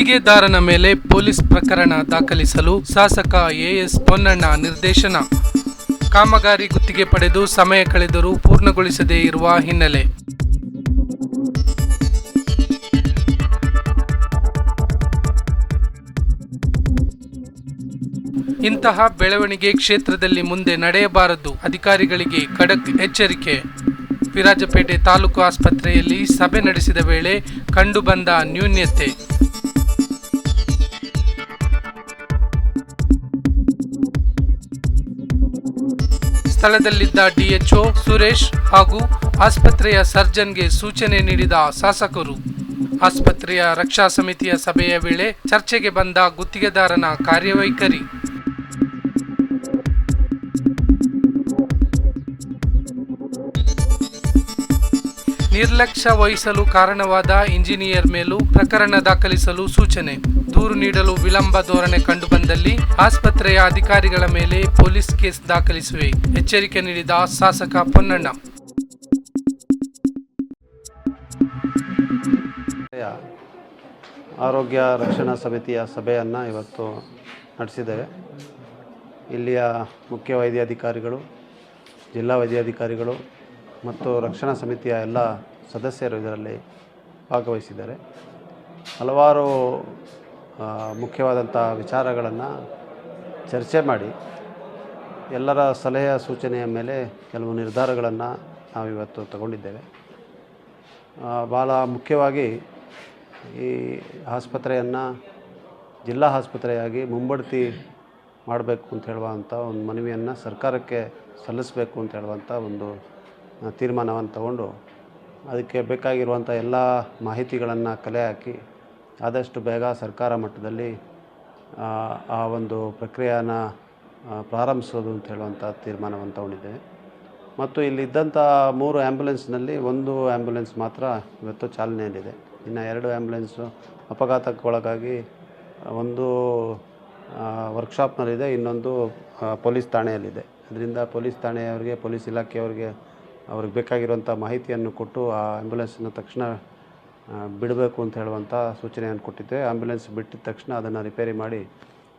ಗುತ್ತಿಗೆದಾರನ ಮೇಲೆ ಪೊಲೀಸ್ ಪ್ರಕರಣ ದಾಖಲಿಸಲು ಶಾಸಕ ಎಎಸ್ ಪೊನ್ನಣ್ಣ ನಿರ್ದೇಶನ. ಕಾಮಗಾರಿ ಗುತ್ತಿಗೆ ಪಡೆದು ಸಮಯ ಕಳೆದರೂ ಪೂರ್ಣಗೊಳಿಸದೇ ಇರುವ ಹಿನ್ನೆಲೆ. ಇಂತಹ ಬೆಳವಣಿಗೆ ಕ್ಷೇತ್ರದಲ್ಲಿ ಮುಂದೆ ನಡೆಯಬಾರದು. ಅಧಿಕಾರಿಗಳಿಗೆ ಖಡಕ್ ಎಚ್ಚರಿಕೆ. ವಿರಾಜಪೇಟೆ ತಾಲೂಕು ಆಸ್ಪತ್ರೆಯಲ್ಲಿ ಸಭೆ ನಡೆಸಿದ ವೇಳೆ ಕಂಡುಬಂದ ನ್ಯೂನ್ಯತೆ. ಸ್ಥಳದಲ್ಲಿದ್ದ ಡಿಎಚ್ಒ ಸುರೇಶ್ ಹಾಗೂ ಆಸ್ಪತ್ರೆಯ ಸರ್ಜನ್ಗೆ ಸೂಚನೆ ನೀಡಿದ ಶಾಸಕರು, ಆಸ್ಪತ್ರೆಯ ರಕ್ಷಾ ಸಮಿತಿಯ ಸಭೆಯ ವೇಳೆ ಚರ್ಚೆಗೆ ಬಂದ ಗುತ್ತಿಗೆದಾರನ ಕಾರ್ಯವೈಖರಿ. ನಿರ್ಲಕ್ಷ್ಯ ವಹಿಸಲು ಕಾರಣವಾದ ಇಂಜಿನಿಯರ್ ಮೇಲೂ ಪ್ರಕರಣ ದಾಖಲಿಸಲು ಸೂಚನೆ. ದೂರು ನೀಡಲು ವಿಳಂಬ ಧೋರಣೆ ಕಂಡುಬಂದಲ್ಲಿ ಆಸ್ಪತ್ರೆಯ ಅಧಿಕಾರಿಗಳ ಮೇಲೆ ಪೊಲೀಸ್ ಕೇಸ್ ದಾಖಲಿಸುವೆ. ಎಚ್ಚರಿಕೆ ನೀಡಿದ ಶಾಸಕ ಪೊನ್ನಣ್ಣ. ಆರೋಗ್ಯ ರಕ್ಷಣಾ ಸಮಿತಿಯ ಸಭೆಯನ್ನು ಇವತ್ತು ನಡೆಸಿದ್ದೇವೆ. ಇಲ್ಲಿಯ ಮುಖ್ಯ ವೈದ್ಯಾಧಿಕಾರಿಗಳು, ಜಿಲ್ಲಾ ವೈದ್ಯಾಧಿಕಾರಿಗಳು ಮತ್ತು ರಕ್ಷಣಾ ಸಮಿತಿಯ ಎಲ್ಲ ಸದಸ್ಯರು ಇದರಲ್ಲಿ ಭಾಗವಹಿಸಿದ್ದಾರೆ. ಹಲವಾರು ಮುಖ್ಯವಾದಂಥ ವಿಚಾರಗಳನ್ನು ಚರ್ಚೆ ಮಾಡಿ ಎಲ್ಲರ ಸಲಹೆಯ ಸೂಚನೆಯ ಮೇಲೆ ಕೆಲವು ನಿರ್ಧಾರಗಳನ್ನು ನಾವಿವತ್ತು ತಗೊಂಡಿದ್ದೇವೆ. ಭಾಳ ಮುಖ್ಯವಾಗಿ ಈ ಆಸ್ಪತ್ರೆಯನ್ನು ಜಿಲ್ಲಾ ಆಸ್ಪತ್ರೆಯಾಗಿ ಮುಂಬಡ್ತಿ ಮಾಡಬೇಕು ಅಂತ ಹೇಳುವಂಥ ಒಂದು ಮನವಿಯನ್ನು ಸರ್ಕಾರಕ್ಕೆ ಸಲ್ಲಿಸಬೇಕು ಅಂತ ಹೇಳುವಂಥ ಒಂದು ತೀರ್ಮಾನವನ್ನು ತಗೊಂಡು ಅದಕ್ಕೆ ಬೇಕಾಗಿರುವಂಥ ಎಲ್ಲ ಮಾಹಿತಿಗಳನ್ನು ಕಲೆ ಹಾಕಿ ಆದಷ್ಟು ಬೇಗ ಸರ್ಕಾರ ಮಟ್ಟದಲ್ಲಿ ಆ, ಒಂದು ಪ್ರಕ್ರಿಯೆನ ಪ್ರಾರಂಭಿಸೋದು ಅಂತ ಹೇಳುವಂಥ ತೀರ್ಮಾನವನ್ನು ತಗೊಂಡಿದ್ದೇವೆ. ಮತ್ತು ಇಲ್ಲಿದ್ದಂಥ ಮೂರು ಆ್ಯಂಬುಲೆನ್ಸ್ನಲ್ಲಿ ಒಂದು ಆ್ಯಂಬುಲೆನ್ಸ್ ಮಾತ್ರ ಇವತ್ತು ಚಾಲನೆಯಲ್ಲಿದೆ. ಇನ್ನು ಎರಡು ಆ್ಯಂಬುಲೆನ್ಸು ಅಪಘಾತಕ್ಕೊಳಗಾಗಿ ಒಂದು ವರ್ಕ್ಶಾಪ್ನಲ್ಲಿದೆ ಇನ್ನೊಂದು ಪೊಲೀಸ್ ಠಾಣೆಯಲ್ಲಿದೆ. ಅದರಿಂದ ಪೊಲೀಸ್ ಠಾಣೆಯವರಿಗೆ ಪೊಲೀಸ್ ಇಲಾಖೆಯವರಿಗೆ ಅವ್ರಿಗೆ ಬೇಕಾಗಿರುವಂಥ ಮಾಹಿತಿಯನ್ನು ಕೊಟ್ಟು ಆ ಆ್ಯಂಬುಲೆನ್ಸನ್ನು ತಕ್ಷಣ ಬಿಡಬೇಕು ಅಂತ ಹೇಳುವಂಥ ಸೂಚನೆಯನ್ನು ಕೊಟ್ಟಿದ್ದೆ. ಆ್ಯಂಬುಲೆನ್ಸ್ ಬಿಟ್ಟಿದ ತಕ್ಷಣ ಅದನ್ನು ರಿಪೇರಿ ಮಾಡಿ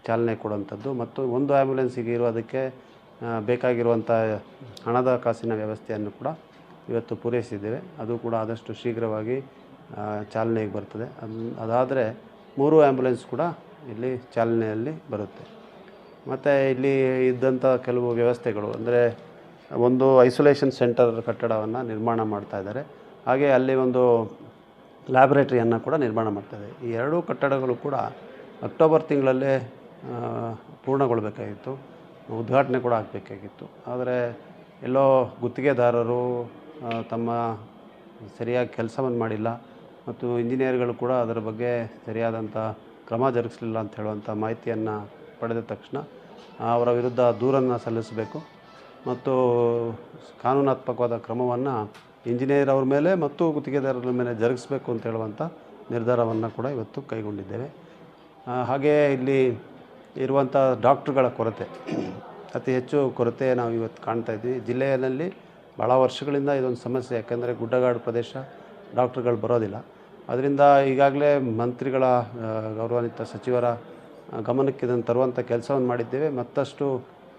ಚಾಲನೆ ಕೊಡುವಂಥದ್ದು. ಮತ್ತು ಒಂದು ಆ್ಯಂಬುಲೆನ್ಸಿಗೆ ಇರೋದಕ್ಕೆ ಬೇಕಾಗಿರುವಂಥ ಹಣದ ಕಾಸಿನ ವ್ಯವಸ್ಥೆಯನ್ನು ಕೂಡ ಇವತ್ತು ಪೂರೈಸಿದ್ದೇವೆ. ಅದು ಕೂಡ ಆದಷ್ಟು ಶೀಘ್ರವಾಗಿ ಚಾಲನೆಗೆ ಬರ್ತದೆ. ಅದು, ಅದಾದರೆ ಮೂರು ಆ್ಯಂಬುಲೆನ್ಸ್ ಕೂಡ ಇಲ್ಲಿ ಚಾಲನೆಯಲ್ಲಿ ಬರುತ್ತೆ. ಮತ್ತು ಇಲ್ಲಿ ಇದ್ದಂಥ ಕೆಲವು ವ್ಯವಸ್ಥೆಗಳು, ಅಂದರೆ ಒಂದು ಐಸೋಲೇಷನ್ ಸೆಂಟರ್ ಕಟ್ಟಡವನ್ನು ನಿರ್ಮಾಣ ಮಾಡ್ತಾ ಇದ್ದಾರೆ. ಹಾಗೆ ಅಲ್ಲಿ ಒಂದು ಲ್ಯಾಬೊರೇಟ್ರಿಯನ್ನು ಕೂಡ ನಿರ್ಮಾಣ ಮಾಡ್ತಾಯಿದೆ ಈ ಎರಡೂ ಕಟ್ಟಡಗಳು ಕೂಡ ಅಕ್ಟೋಬರ್ ತಿಂಗಳಲ್ಲೇ ಪೂರ್ಣಗೊಳ್ಳಬೇಕಾಗಿತ್ತು ಉದ್ಘಾಟನೆ ಕೂಡ ಆಗಬೇಕಾಗಿತ್ತು. ಆದರೆ ಎಲ್ಲೋ ಗುತ್ತಿಗೆದಾರರು ತಮ್ಮ ಸರಿಯಾಗಿ ಕೆಲಸವನ್ನು ಮಾಡಿಲ್ಲ ಮತ್ತು ಇಂಜಿನಿಯರ್ಗಳು ಕೂಡ ಅದರ ಬಗ್ಗೆ ಸರಿಯಾದಂಥ ಕ್ರಮ ಜರುಗಿಸಲಿಲ್ಲ ಅಂತ ಹೇಳುವಂಥ ಮಾಹಿತಿಯನ್ನು ಪಡೆದ ತಕ್ಷಣ ಅವರ ವಿರುದ್ಧ ದೂರನ್ನು ಸಲ್ಲಿಸಬೇಕು. ಮತ್ತು ಕಾನೂನಾತ್ಮಕವಾದ ಕ್ರಮವನ್ನು ಇಂಜಿನಿಯರ್ ಅವ್ರ ಮೇಲೆ ಮತ್ತು ಗುತ್ತಿಗೆದಾರರ ಮೇಲೆ ಜರುಗಿಸಬೇಕು ಅಂತ ಹೇಳುವಂಥ ನಿರ್ಧಾರವನ್ನು ಕೂಡ ಇವತ್ತು ಕೈಗೊಂಡಿದ್ದೇವೆ. ಹಾಗೆಯೇ ಇಲ್ಲಿ ಇರುವಂಥ ಡಾಕ್ಟ್ರುಗಳ ಕೊರತೆ, ಅತಿ ಹೆಚ್ಚು ಕೊರತೆ ನಾವು ಇವತ್ತು ಕಾಣ್ತಾ ಇದ್ವಿ ಜಿಲ್ಲೆಯಲ್ಲಿ ಭಾಳ ವರ್ಷಗಳಿಂದ ಇದೊಂದು ಸಮಸ್ಯೆ, ಯಾಕೆಂದರೆ ಗುಡ್ಡಗಾಡು ಪ್ರದೇಶ ಡಾಕ್ಟ್ರುಗಳು ಬರೋದಿಲ್ಲ. ಅದರಿಂದ ಈಗಾಗಲೇ ಮಂತ್ರಿಗಳ ಗೌರವಾನ್ವಿತ ಸಚಿವರ ಗಮನಕ್ಕೆ ಇದನ್ನು ತರುವಂಥ ಕೆಲಸವನ್ನು ಮಾಡಿದ್ದೇವೆ. ಮತ್ತಷ್ಟು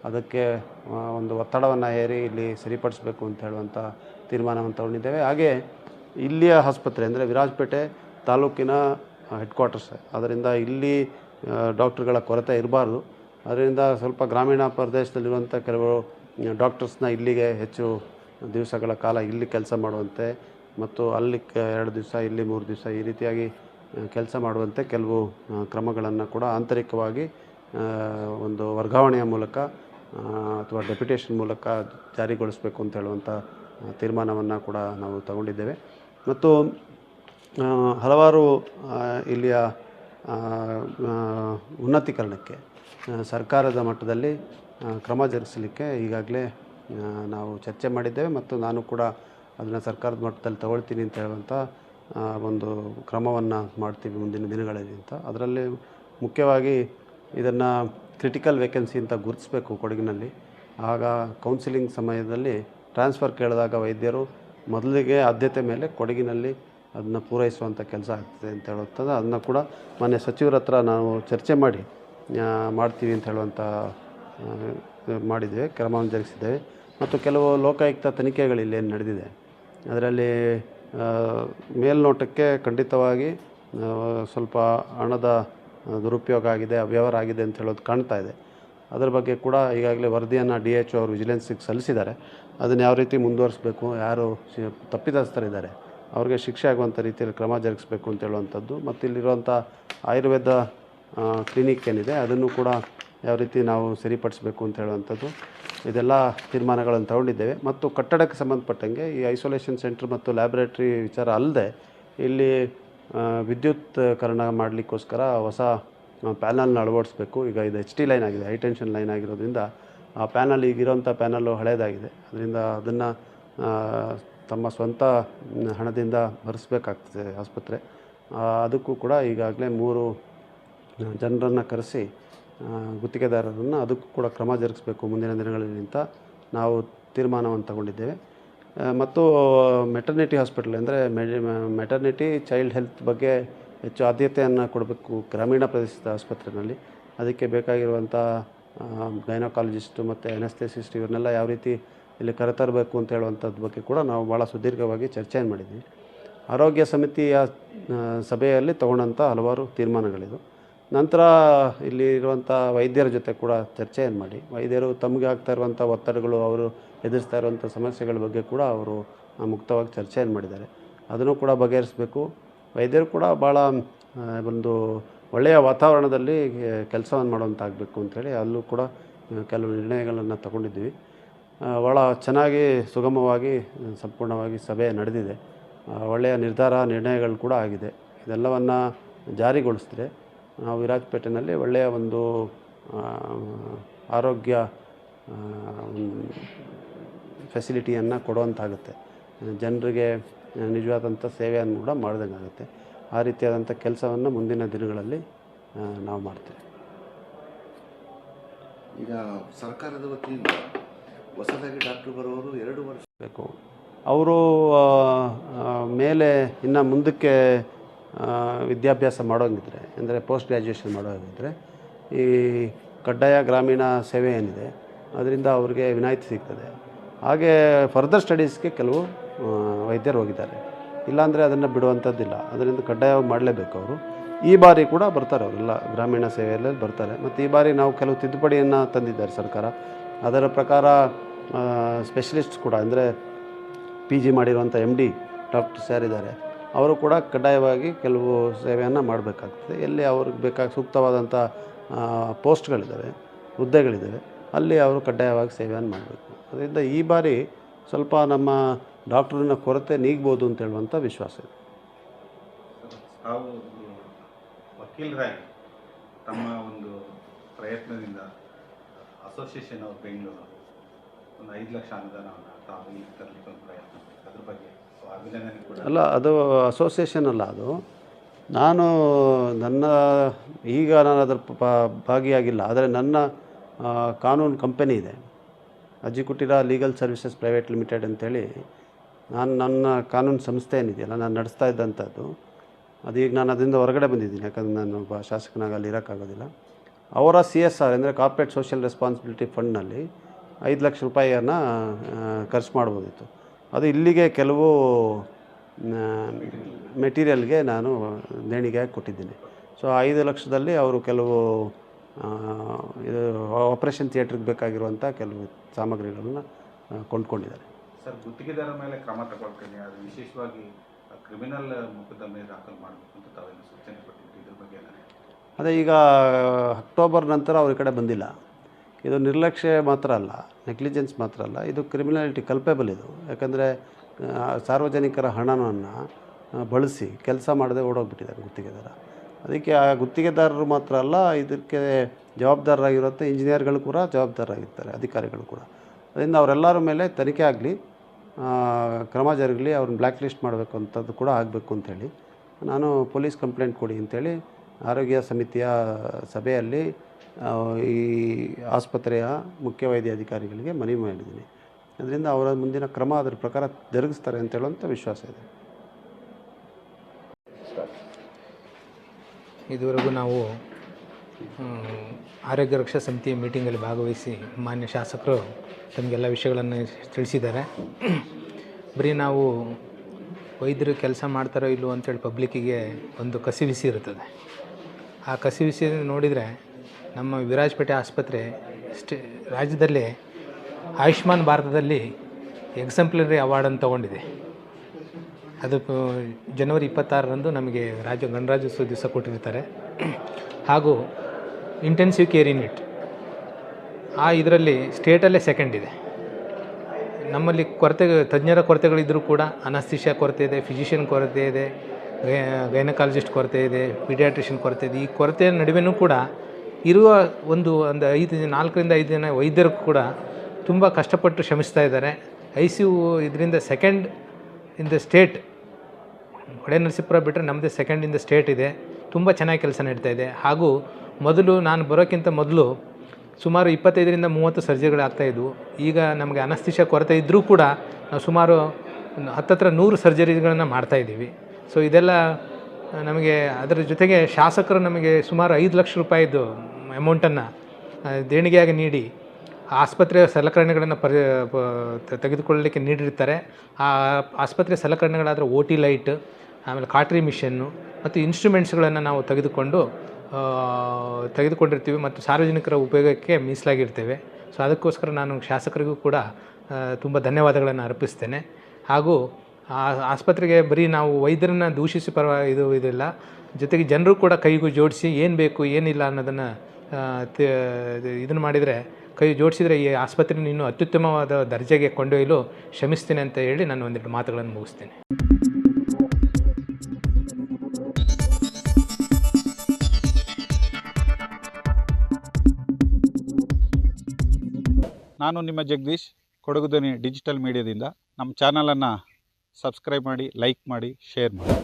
ಅದಕ್ಕೆ ಒಂದು ಒತ್ತಡವನ್ನು ಹೇರಿ ಇಲ್ಲಿ ಸರಿಪಡಿಸಬೇಕು ಅಂತ ಹೇಳುವಂಥ ತೀರ್ಮಾನವನ್ನು ತಗೊಂಡಿದ್ದೇವೆ. ಹಾಗೆ ಇಲ್ಲಿಯ ಆಸ್ಪತ್ರೆ ಅಂದರೆ ವಿರಾಜಪೇಟೆ ತಾಲೂಕಿನ ಹೆಡ್ ಕ್ವಾರ್ಟರ್ಸ್ ಅದರಿಂದ ಇಲ್ಲಿ ಡಾಕ್ಟರ್ಗಳ ಕೊರತೆ ಇರಬಾರ್ದು. ಅದರಿಂದ ಸ್ವಲ್ಪ ಗ್ರಾಮೀಣ ಪ್ರದೇಶದಲ್ಲಿರುವಂಥ ಕೆಲವು ಡಾಕ್ಟರ್ಸ್ನ ಇಲ್ಲಿಗೆ ಹೆಚ್ಚು ದಿವಸಗಳ ಕಾಲ ಇಲ್ಲಿ ಕೆಲಸ ಮಾಡುವಂತೆ ಮತ್ತು ಅಲ್ಲಿ ಎರಡು ದಿವಸ, ಇಲ್ಲಿ ಮೂರು ದಿವಸ ಈ ರೀತಿಯಾಗಿ ಕೆಲಸ ಮಾಡುವಂತೆ ಕೆಲವು ಕ್ರಮಗಳನ್ನು ಕೂಡ ಆಂತರಿಕವಾಗಿ ಒಂದು ವರ್ಗಾವಣೆಯ ಮೂಲಕ ಅಥವಾ ಡೆಪ್ಯುಟೇಷನ್ ಮೂಲಕ ಜಾರಿಗೊಳಿಸಬೇಕು ಅಂತ ಹೇಳುವಂಥ ತೀರ್ಮಾನವನ್ನು ಕೂಡ ನಾವು ತಗೊಂಡಿದ್ದೇವೆ. ಮತ್ತು ಹಲವಾರು ಇಲ್ಲಿಯ ಉನ್ನತೀಕರಣಕ್ಕೆ ಸರ್ಕಾರದ ಮಟ್ಟದಲ್ಲಿ ಕ್ರಮ ಜರುಗಿಸಲಿಕ್ಕೆ ಈಗಾಗಲೇ ನಾವು ಚರ್ಚೆ ಮಾಡಿದ್ದೇವೆ ಮತ್ತು ನಾನು ಕೂಡ ಅದನ್ನು ಸರ್ಕಾರದ ಮಟ್ಟದಲ್ಲಿ ತಗೊಳ್ತೀನಿ ಅಂತ ಹೇಳುವಂಥ ಒಂದು ಕ್ರಮವನ್ನು ಮಾಡ್ತೀವಿ ಮುಂದಿನ ದಿನಗಳಲ್ಲಿ ಅಂತ. ಅದರಲ್ಲಿ ಮುಖ್ಯವಾಗಿ ಇದನ್ನು ಕ್ರಿಟಿಕಲ್ ವೇಕೆನ್ಸಿ ಅಂತ ಗುರುತಿಸಬೇಕು ಕೊಡಗಿನಲ್ಲಿ. ಆಗ ಕೌನ್ಸಿಲಿಂಗ್ ಸಮಯದಲ್ಲಿ ಟ್ರಾನ್ಸ್ಫರ್ ಕೇಳಿದಾಗ ವೈದ್ಯರು ಮೊದಲಿಗೆ ಆದ್ಯತೆ ಮೇಲೆ ಕೊಡಗಿನಲ್ಲಿ ಅದನ್ನ ಪೂರೈಸುವಂಥ ಕೆಲಸ ಆಗ್ತದೆ ಅಂತ ಹೇಳುತ್ತದೆ ಅದನ್ನು ಕೂಡ ಮಾನ್ಯ ಸಚಿವರ ಹತ್ರ ನಾವು ಚರ್ಚೆ ಮಾಡಿ ಮಾಡ್ತೀವಿ ಅಂತ ಹೇಳುವಂಥ ಮಾಡಿದ್ದೇವೆ ಕ್ರಮವನ್ನು ಜರುಗಿಸಿದ್ದೇವೆ. ಮತ್ತು ಕೆಲವು ಲೋಕಾಯುಕ್ತ ತನಿಖೆಗಳು ಇಲ್ಲೇನು ನಡೆದಿದೆ, ಅದರಲ್ಲಿ ಮೇಲ್ನೋಟಕ್ಕೆ ಖಂಡಿತವಾಗಿ ಸ್ವಲ್ಪ ಹಣದ ದುರುಪಯೋಗ ಆಗಿದೆ, ಅವ್ಯವಹಾರ ಆಗಿದೆ ಅಂತ ಹೇಳೋದು ಕಾಣ್ತಾ ಇದೆ. ಅದರ ಬಗ್ಗೆ ಕೂಡ ಈಗಾಗಲೇ ವರದಿಯನ್ನು ಡಿ ಎಚ್ ಅವರು ವಿಜಿಲೆನ್ಸಿಗೆ ಸಲ್ಲಿಸಿದ್ದಾರೆ. ಅದನ್ನು ಯಾವ ರೀತಿ ಮುಂದುವರಿಸಬೇಕು, ಯಾರು ತಪ್ಪಿತಸ್ಥರಿದ್ದಾರೆ ಅವ್ರಿಗೆ ಶಿಕ್ಷೆ ಆಗುವಂಥ ರೀತಿಯಲ್ಲಿ ಕ್ರಮ ಜರುಗಿಸಬೇಕು ಅಂತ ಹೇಳುವಂಥದ್ದು. ಮತ್ತು ಇಲ್ಲಿರುವಂಥ ಆಯುರ್ವೇದ ಕ್ಲಿನಿಕ್ ಏನಿದೆ, ಅದನ್ನು ಕೂಡ ಯಾವ ರೀತಿ ನಾವು ಸರಿಪಡಿಸಬೇಕು ಅಂತ ಹೇಳುವಂಥದ್ದು. ಇದೆಲ್ಲ ತೀರ್ಮಾನಗಳನ್ನು ತಗೊಂಡಿದ್ದೇವೆ. ಮತ್ತು ಕಟ್ಟಡಕ್ಕೆ ಸಂಬಂಧಪಟ್ಟಂಗೆ ಈ ಐಸೋಲೇಷನ್ ಸೆಂಟ್ರ್ ಮತ್ತು ಲ್ಯಾಬೊರೇಟ್ರಿ ವಿಚಾರ ಅಲ್ಲದೆ, ಇಲ್ಲಿ ವಿದ್ಯುತ್ಕರಣ ಮಾಡಲಿಕ್ಕೋಸ್ಕರ ಹೊಸ ಪ್ಯಾನಲ್ನ ಅಳವಡಿಸ್ಬೇಕು. ಈಗ ಇದು ಎಚ್ ಟಿ ಲೈನ್ ಆಗಿದೆ ಹೈ ಟೆನ್ಷನ್ ಲೈನ್ ಆಗಿರೋದ್ರಿಂದ ಆ ಪ್ಯಾನಲ್ ಈಗಿರೋಂಥ ಪ್ಯಾನಲ್ಲು ಹಳೇದಾಗಿದೆ. ಅದರಿಂದ ಅದನ್ನು ತಮ್ಮ ಸ್ವಂತ ಹಣದಿಂದ ಭರಿಸಬೇಕಾಗ್ತದೆ ಆಸ್ಪತ್ರೆ. ಅದಕ್ಕೂ ಕೂಡ ಈಗಾಗಲೇ ಮೂರು ಜನರನ್ನು ಕರೆಸಿ ಗುತ್ತಿಗೆದಾರರನ್ನು ಅದಕ್ಕೂ ಕೂಡ ಕ್ರಮ ಜರುಗಿಸಬೇಕು ಮುಂದಿನ ದಿನಗಳಲ್ಲಿ ಅಂತ ನಾವು ತೀರ್ಮಾನವನ್ನು ತಗೊಂಡಿದ್ದೇವೆ. ಮತ್ತು ಮೆಟರ್ನಿಟಿ ಹಾಸ್ಪಿಟಲ್ ಅಂದರೆ ಮೆಟರ್ನಿಟಿ ಚೈಲ್ಡ್ ಹೆಲ್ತ್ ಬಗ್ಗೆ ಹೆಚ್ಚು ಆದ್ಯತೆಯನ್ನು ಕೊಡಬೇಕು ಗ್ರಾಮೀಣ ಪ್ರದೇಶದ ಆಸ್ಪತ್ರೆಯಲ್ಲಿ ಅದಕ್ಕೆ ಬೇಕಾಗಿರುವಂಥ ಗೈನಕಾಲಜಿಸ್ಟು ಮತ್ತು ಎನಸ್ಥೆಸಿಸ್ಟ್ ಇವ್ರನ್ನೆಲ್ಲ ಯಾವ ರೀತಿ ಇಲ್ಲಿ ಕರೆತರಬೇಕು ಅಂತ ಹೇಳುವಂಥದ್ದು ಬಗ್ಗೆ ಕೂಡ ನಾವು ಭಾಳ ಸುದೀರ್ಘವಾಗಿ ಚರ್ಚೆಯನ್ನು ಮಾಡಿದ್ವಿ. ಆರೋಗ್ಯ ಸಮಿತಿಯ ಸಭೆಯಲ್ಲಿ ತಗೊಂಡಂಥ ಹಲವಾರು ತೀರ್ಮಾನಗಳಿದು ನಂತರ ಇಲ್ಲಿ ಇರುವಂಥ ವೈದ್ಯರ ಜೊತೆ ಕೂಡ ಚರ್ಚೆಯನ್ನು ಮಾಡಿ. ವೈದ್ಯರು ತಮಗೆ ಆಗ್ತಾ ಇರುವಂಥ ಒತ್ತಡಗಳು ಅವರು ಎದುರಿಸ್ತಾ ಇರುವಂಥ ಸಮಸ್ಯೆಗಳ ಬಗ್ಗೆ ಕೂಡ ಅವರು ಮುಕ್ತವಾಗಿ ಚರ್ಚೆಯನ್ನು ಮಾಡಿದ್ದಾರೆ. ಅದನ್ನು ಕೂಡ ಬಗೆಹರಿಸಬೇಕು. ವೈದ್ಯರು ಕೂಡ ಭಾಳ ಒಂದು ಒಳ್ಳೆಯ ವಾತಾವರಣದಲ್ಲಿ ಕೆಲಸವನ್ನು ಮಾಡುವಂತಾಗಬೇಕು ಅಂಥೇಳಿ ಅಲ್ಲೂ ಕೂಡ ಕೆಲವು ನಿರ್ಣಯಗಳನ್ನು ತಗೊಂಡಿದ್ವಿ ಆ, ಭಾಳ ಚೆನ್ನಾಗಿ ಸುಗಮವಾಗಿ ಸಂಪೂರ್ಣವಾಗಿ ಸಭೆ ನಡೆದಿದೆ. ಒಳ್ಳೆಯ ನಿರ್ಧಾರ ನಿರ್ಣಯಗಳು ಕೂಡ ಆಗಿದೆ. ಇದೆಲ್ಲವನ್ನು ಜಾರಿಗೊಳಿಸಿದ್ರೆ ವಿರಾಜಪೇಟೆನಲ್ಲಿ ಒಳ್ಳೆಯ ಒಂದು ಆರೋಗ್ಯ ಫೆಸಿಲಿಟಿಯನ್ನು ಕೊಡುವಂತಾಗುತ್ತೆ. ಜನರಿಗೆ ನಿಜವಾದಂಥ ಸೇವೆಯನ್ನು ಕೂಡ ಮಾಡ್ದಂಗಾಗುತ್ತೆ. ಆ ರೀತಿಯಾದಂಥ ಕೆಲಸವನ್ನು ಮುಂದಿನ ದಿನಗಳಲ್ಲಿ ನಾವು ಮಾಡ್ತೇವೆ. ಈಗ ಸರ್ಕಾರದ ವತಿಯಿಂದ ಹೊಸದಾಗಿ ಡಾಕ್ಟ್ರು ಬರುವವರು ಎರಡು ವರ್ಷ ಬೇಕು. ಅವರು ಮೇಲೆ ಇನ್ನು ಮುಂದಕ್ಕೆ ವಿದ್ಯಾಭ್ಯಾಸ ಮಾಡೋಂಗಿದ್ರೆ, ಅಂದರೆ ಪೋಸ್ಟ್ ಗ್ರ್ಯಾಜುಯೇಷನ್ ಮಾಡೋಂಗಿದ್ರೆ, ಈ ಕಡ್ಡಾಯ ಗ್ರಾಮೀಣ ಸೇವೆ ಏನಿದೆ, ಅದರಿಂದ ಅವ್ರಿಗೆ ವಿನಾಯಿತಿ ಸಿಗ್ತದೆ. ಹಾಗೆ ಫರ್ದರ್ ಸ್ಟಡೀಸ್ಗೆ ಕೆಲವು ವೈದ್ಯರು ಹೋಗಿದ್ದಾರೆ. ಇಲ್ಲಾಂದರೆ ಅದನ್ನು ಬಿಡುವಂಥದ್ದಿಲ್ಲ ಅದರಿಂದ ಕಡ್ಡಾಯವಾಗಿ ಮಾಡಲೇಬೇಕು ಅವರು. ಈ ಬಾರಿ ಕೂಡ ಬರ್ತಾರೆ ಅವರೆಲ್ಲ ಗ್ರಾಮೀಣ ಸೇವೆಯಲ್ಲಿ ಬರ್ತಾರೆ. ಮತ್ತು ಈ ಬಾರಿ ನಾವು ಕೆಲವು ತಿದ್ದುಪಡಿಯನ್ನು ತಂದಿದ್ದಾರೆ ಸರ್ಕಾರ. ಅದರ ಪ್ರಕಾರ ಸ್ಪೆಷಲಿಸ್ಟ್ ಕೂಡ, ಅಂದರೆ ಪಿ ಜಿ ಮಾಡಿರುವಂಥ ಎಂ ಡಿ ಡಾಕ್ಟರ್ಸ್ ಯಾರಿದ್ದಾರೆ ಅವರು ಕೂಡ ಕಡ್ಡಾಯವಾಗಿ ಕೆಲವು ಸೇವೆಯನ್ನು ಮಾಡಬೇಕಾಗ್ತದೆ. ಎಲ್ಲಿ ಅವ್ರಿಗೆ ಬೇಕಾದ ಸೂಕ್ತವಾದಂಥ ಪೋಸ್ಟ್ಗಳಿದ್ದಾವೆ ಹುದ್ದೆಗಳಿದ್ದಾವೆ ಅಲ್ಲಿ ಅವರು ಕಡ್ಡಾಯವಾಗಿ ಸೇವೆಯನ್ನು ಮಾಡಬೇಕು. ಅದರಿಂದ ಈ ಬಾರಿ ಸ್ವಲ್ಪ ನಮ್ಮ ಡಾಕ್ಟ್ರನ್ನ ಕೊರತೆ ನೀಗ್ಬೋದು ಅಂತ ಹೇಳುವಂಥ ವಿಶ್ವಾಸ ಇದೆ. ತಾವು ವಕೀಲರಾಗಿ ತಮ್ಮ ಒಂದು ಪ್ರಯತ್ನದಿಂದ ಅಸೋಸಿಯೇಷನ್ ಆಫ್ ಬೆಂಗಳೂರು ಒಂದು ಐದು ಲಕ್ಷ ಅನುದಾನವನ್ನು ತಾವು ಇಲ್ಲಿ ತರಲಿಕ್ಕೆ ಒಂದು ಪ್ರಯತ್ನ. ಅದ್ರ ಬಗ್ಗೆ ಅಲ್ಲ, ಅದು ಅಸೋಸಿಯೇಷನ್ ಅಲ್ಲ ಅದು. ನಾನು ನನ್ನ, ಈಗ ನಾನು ಅದರ ಭಾಗಿಯಾಗಿಲ್ಲ, ಆದರೆ ನನ್ನ ಕಾನೂನು ಕಂಪನಿ ಇದೆ. Ajjikuttira legal services private limited ಅಂತೇಳಿ ನಾನು ನನ್ನ ಕಾನೂನು ಸಂಸ್ಥೆ ಏನಿದೆಯಲ್ಲ, ನಾನು ನಡೆಸ್ತಾ ಇದ್ದಂಥದ್ದು. ಅದೀಗ ನಾನು ಅದರಿಂದ ಹೊರಗಡೆ ಬಂದಿದ್ದೀನಿ, ಯಾಕಂದ್ರೆ ನಾನು ಒಬ್ಬ ಶಾಸಕನಾಗಿ ಅಲ್ಲಿ ಇರೋಕ್ಕಾಗೋದಿಲ್ಲ. ಅವರ ಸಿ ಎಸ್ ಆರ್ ಅಂದರೆ ಕಾರ್ಪೊರೇಟ್ ಸೋಷಿಯಲ್ ರೆಸ್ಪಾನ್ಸಿಬಿಲಿಟಿ ಫಂಡ್ನಲ್ಲಿ ಐದು ಲಕ್ಷ ರೂಪಾಯಿಯನ್ನು ಖರ್ಚು ಮಾಡ್ಬೋದಿತ್ತು. ಅದು ಇಲ್ಲಿಗೆ ಕೆಲವು ಮೆಟೀರಿಯಲ್ಗೆ ನಾನು ದೇಣಿಗೆಯಾಗಿ ಕೊಟ್ಟಿದ್ದೀನಿ. ಸೊ ಐದು ಲಕ್ಷದಲ್ಲಿ ಅವರು ಕೆಲವು ಇದು ಆಪರೇಷನ್ ಥಿಯೇಟ್ರಿಗೆ ಬೇಕಾಗಿರುವಂಥ ಕೆಲವು ಸಾಮಗ್ರಿಗಳನ್ನು ಕೊಂಡ್ಕೊಂಡಿದ್ದಾರೆ. ಸರ್ ಗುತ್ತಿಗೆದಾರ ಮೇಲೆ ಕ್ರಮ ತಗೊಳ್ತೀನಿ. ಅದು ವಿಶೇಷವಾಗಿ ಕ್ರಿಮಿನಲ್ ಮೊಕದ್ದಮೆ ದಾಖಲು ಮಾಡಬೇಕು ಅಂತ ತಾವೇನು ಸೂಚನೆ ಕೊಟ್ಟಿದ್ದೀವಿ ಇದ್ರ ಬಗ್ಗೆ ಅದೇ ಈಗ ಅಕ್ಟೋಬರ್ ನಂತರ ಅವ್ರ ಕಡೆ ಬಂದಿಲ್ಲ. ಇದು ನಿರ್ಲಕ್ಷ್ಯ ಮಾತ್ರ ಅಲ್ಲ ನೆಗ್ಲಿಜೆನ್ಸ್ ಮಾತ್ರ ಅಲ್ಲ, ಇದು ಕ್ರಿಮಿನಾಲಿಟಿ ಕಲ್ಪೇಬಲ್ ಇದು. ಯಾಕಂದರೆ ಸಾರ್ವಜನಿಕರ ಹಣವನ್ನು ಬಳಸಿ ಕೆಲಸ ಮಾಡದೆ ಓಡೋಗ್ಬಿಟ್ಟಿದ್ದಾರೆ ಗುತ್ತಿಗೆದಾರ. ಅದಕ್ಕೆ ಆ ಗುತ್ತಿಗೆದಾರರು ಮಾತ್ರ ಅಲ್ಲ, ಇದಕ್ಕೆ ಜವಾಬ್ದಾರರಾಗಿರುತ್ತೆ ಇಂಜಿನಿಯರ್ಗಳು ಕೂಡ ಜವಾಬ್ದಾರರಾಗಿರ್ತಾರೆ, ಅಧಿಕಾರಿಗಳು ಕೂಡ. ಅದರಿಂದ ಅವರೆಲ್ಲರ ಮೇಲೆ ತನಿಖೆ ಆಗಲಿ ಕ್ರಮ ಜರುಗಲಿ, ಅವ್ರನ್ನ ಬ್ಲ್ಯಾಕ್ ಲಿಸ್ಟ್ ಮಾಡಬೇಕು ಅಂಥದ್ದು ಕೂಡ ಆಗಬೇಕು ಅಂಥೇಳಿ. ನಾನು ಪೊಲೀಸ್ ಕಂಪ್ಲೇಂಟ್ ಕೊಡಿ ಅಂತೇಳಿ ಆರೋಗ್ಯ ಸಮಿತಿಯ ಸಭೆಯಲ್ಲಿ ಈ ಆಸ್ಪತ್ರೆಯ ಮುಖ್ಯ ವೈದ್ಯಾಧಿಕಾರಿಗಳಿಗೆ ಮನವಿ ಮಾಡಿದ್ದೀನಿ. ಅದರಿಂದ ಅವರ ಮುಂದಿನ ಕ್ರಮ ಅದರ ಪ್ರಕಾರ ಜರುಗಿಸ್ತಾರೆ ಅಂತ ಹೇಳುವಂಥ ವಿಶ್ವಾಸ ಇದೆ. ಇದುವರೆಗೂ ನಾವು ಆರೋಗ್ಯ ರಕ್ಷಾ ಸಮಿತಿ ಮೀಟಿಂಗಲ್ಲಿ ಭಾಗವಹಿಸಿ ಮಾನ್ಯ ಶಾಸಕರು ತಮಗೆಲ್ಲ ವಿಷಯಗಳನ್ನು ತಿಳಿಸಿದ್ದಾರೆ. ಬರೀ ನಾವು ವೈದ್ಯರು ಕೆಲಸ ಮಾಡ್ತಾರೋ ಇಲ್ಲವೋ ಅಂತೇಳಿ ಪಬ್ಲಿಕ್ಕಿಗೆ ಒಂದು ಕಸಿವಿಸಿ ಇರುತ್ತದೆ. ಆ ಕಸಿವಿಸಿ ನೋಡಿದರೆ ನಮ್ಮ ವಿರಾಜಪೇಟೆ ಆಸ್ಪತ್ರೆ ಸ್ಟೇ ರಾಜ್ಯದಲ್ಲೇ ಆಯುಷ್ಮಾನ್ ಭಾರತದಲ್ಲಿ ಎಕ್ಸಂಪ್ಲರಿ ಅವಾರ್ಡನ್ನು ತಗೊಂಡಿದೆ. ಅದು ಜನವರಿ ಇಪ್ಪತ್ತಾರರಂದು ನಮಗೆ ರಾಜ್ಯ ಗಣರಾಜ್ಯೋತ್ಸವ ದಿವಸ ಕೊಟ್ಟಿರ್ತಾರೆ. ಹಾಗೂ ಇಂಟೆನ್ಸಿವ್ ಕೇರ್ ಯೂನಿಟ್ ಆ ಇದರಲ್ಲಿ ಸ್ಟೇಟಲ್ಲೇ ಸೆಕೆಂಡ್ ಇದೆ. ನಮ್ಮಲ್ಲಿ ಕೊರತೆ ತಜ್ಞರ ಕೊರತೆಗಳಿದ್ದರೂ ಕೂಡ ಅನಸ್ತಿಷ್ಯಾ ಕೊರತೆ ಇದೆ ಫಿಸಿಷಿಯನ್ ಕೊರತೆ ಇದೆ ಗೈನಕಾಲಜಿಸ್ಟ್ ಕೊರತೆ ಇದೆ ಪಿಡಿಯಾಟ್ರಿಷಿಯನ್ ಕೊರತೆ ಇದೆ. ಈ ಕೊರತೆಯ ನಡುವೆನೂ ಕೂಡ ಇರುವ ಒಂದು ಒಂದು ಐದು ನಾಲ್ಕರಿಂದ ಐದು ಜನ ವೈದ್ಯರು ಕೂಡ ತುಂಬ ಕಷ್ಟಪಟ್ಟು ಶ್ರಮಿಸ್ತಾ ಇದ್ದಾರೆ. ಐ ಸಿ ಯು ಇದರಿಂದ second in the state Hole Narasipura ಬಿಟ್ಟರೆ ನಮ್ಮದೇ ಸೆಕೆಂಡ್ ಇನ್ ದ ಸ್ಟೇಟ್ ಇದೆ. ತುಂಬ ಚೆನ್ನಾಗಿ ಕೆಲಸ ನಡೀತಾ ಇದೆ. ಹಾಗೂ ಮೊದಲು ನಾನು ಬರೋಕ್ಕಿಂತ ಮೊದಲು ಸುಮಾರು ಇಪ್ಪತ್ತೈದರಿಂದ ಮೂವತ್ತು ಸರ್ಜರಿಗಳು ಆಗ್ತಾಯಿದ್ವು ಈಗ ನಮಗೆ ಅನಸ್ತಿಷ ಕೊರತೆ ಇದ್ದರೂ ಕೂಡ ನಾವು ಸುಮಾರು ಹತ್ತತ್ರ ನೂರು ಸರ್ಜರಿಗಳನ್ನು ಮಾಡ್ತಾಯಿದ್ದೀವಿ ಸೊ ಇದೆಲ್ಲ ನಮಗೆ ಅದರ ಜೊತೆಗೆ ಶಾಸಕರು ನಮಗೆ ಸುಮಾರು ಐದು ಲಕ್ಷ ರೂಪಾಯಿದು ಅಮೌಂಟನ್ನು ದೇಣಿಗೆಯಾಗಿ ನೀಡಿ, ಆಸ್ಪತ್ರೆಯ ಸಲಕರಣೆಗಳನ್ನು ಪರಿ ತೆಗೆದುಕೊಳ್ಳಲಿಕ್ಕೆ ನೀಡಿರ್ತಾರೆ. ಆ ಆಸ್ಪತ್ರೆ ಸಲಕರಣೆಗಳಾದರೆ ಓ ಟಿ ಲೈಟ್, ಆಮೇಲೆ ಕಾಟ್ರಿ ಮಿಷನ್ನು ಮತ್ತು ಇನ್ಸ್ಟ್ರೂಮೆಂಟ್ಸ್ಗಳನ್ನು ನಾವು ತೆಗೆದುಕೊಂಡು ತೆಗೆದುಕೊಂಡಿರ್ತೀವಿ ಮತ್ತು ಸಾರ್ವಜನಿಕರ ಉಪಯೋಗಕ್ಕೆ ಮೀಸಲಾಗಿರ್ತೇವೆ. ಸೊ, ಅದಕ್ಕೋಸ್ಕರ ನಾನು ಶಾಸಕರಿಗೂ ಕೂಡ ತುಂಬ ಧನ್ಯವಾದಗಳನ್ನು ಅರ್ಪಿಸ್ತೇನೆ. ಹಾಗೂ ಆ ಆಸ್ಪತ್ರೆಗೆ ಬರೀ ನಾವು ವೈದ್ಯರನ್ನು ದೂಷಿಸಿ ಪರವಾಗಿ ಇದು, ಇದಿಲ್ಲ. ಜೊತೆಗೆ ಜನರು ಕೂಡ ಕೈಗೂ ಜೋಡಿಸಿ ಏನು ಬೇಕು, ಏನಿಲ್ಲ ಅನ್ನೋದನ್ನು ಇದನ್ನು ಮಾಡಿದರೆ, ಕೈ ಜೋಡಿಸಿದರೆ ಈ ಆಸ್ಪತ್ರೆಯನ್ನು ಇನ್ನೂ ಅತ್ಯುತ್ತಮವಾದ ದರ್ಜೆಗೆ ಕೊಂಡೊಯ್ಯಲು ಶ್ರಮಿಸ್ತೀನಿ ಅಂತ ಹೇಳಿ ನಾನು ಒಂದೆರಡು ಮಾತುಗಳನ್ನು ಮುಗಿಸ್ತೀನಿ. ನಾನು ನಿಮ್ಮ ಜಗದೀಶ್ ಕೊಡಗು ಧ್ವನಿ ಡಿಜಿಟಲ್ ಮೀಡಿಯಾದಿಂದ. ನಮ್ಮ ಚಾನಲನ್ನು ಸಬ್ಸ್ಕ್ರೈಬ್ ಮಾಡಿ, ಲೈಕ್ ಮಾಡಿ, ಶೇರ್ ಮಾಡಿ.